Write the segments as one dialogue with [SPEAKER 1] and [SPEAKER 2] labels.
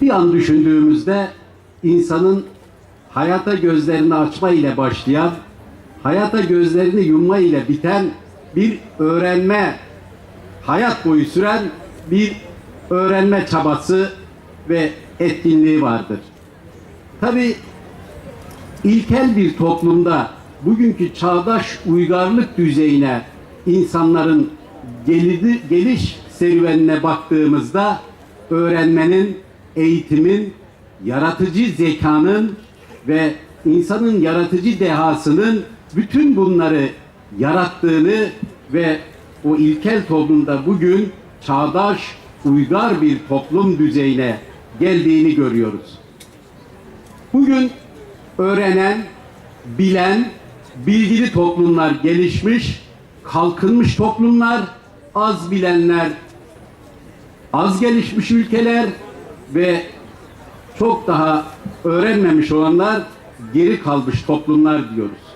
[SPEAKER 1] Bir an düşündüğümüzde insanın hayata gözlerini açma ile başlayan, hayata gözlerini yumma ile biten bir öğrenme, hayat boyu süren bir öğrenme çabası ve etkinliği vardır. Tabii ilkel bir toplumda bugünkü çağdaş uygarlık düzeyine insanların gelidi, geliş serüvenine baktığımızda öğrenmenin, eğitimin, yaratıcı zekanın ve insanın yaratıcı dehasının bütün bunları yarattığını ve o ilkel toplumda bugün çağdaş, uygar bir toplum düzeyine geldiğini görüyoruz. Bugün öğrenen, bilen, bilgili toplumlar gelişmiş, kalkınmış toplumlar, az bilenler, az gelişmiş ülkeler ve çok daha öğrenmemiş olanlar geri kalmış toplumlar diyoruz.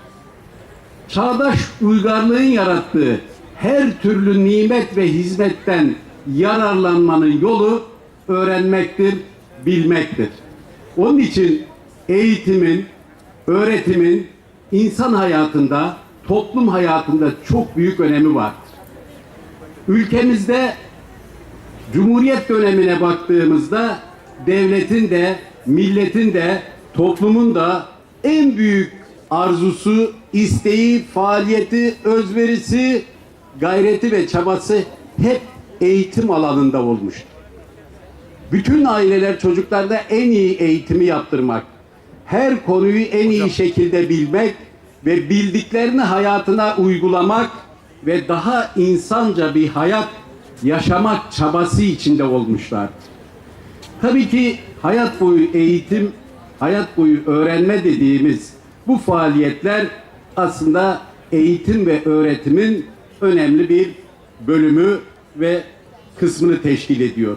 [SPEAKER 1] Çağdaş uygarlığın yarattığı her türlü nimet ve hizmetten yararlanmanın yolu öğrenmektir, bilmektir. Onun için eğitimin, öğretimin insan hayatında, toplum hayatında çok büyük önemi vardır. Ülkemizde Cumhuriyet dönemine baktığımızda devletin de, milletin de, toplumun da en büyük arzusu, isteği, faaliyeti, özverisi, gayreti ve çabası hep eğitim alanında olmuştur. Bütün aileler çocuklarda en iyi eğitimi yaptırmak, her konuyu en iyi şekilde bilmek ve bildiklerini hayatına uygulamak ve daha insanca bir hayat yaşamak çabası içinde olmuşlardır. Tabii ki hayat boyu eğitim, hayat boyu öğrenme dediğimiz bu faaliyetler aslında eğitim ve öğretimin önemli bir bölümü ve kısmını teşkil ediyor.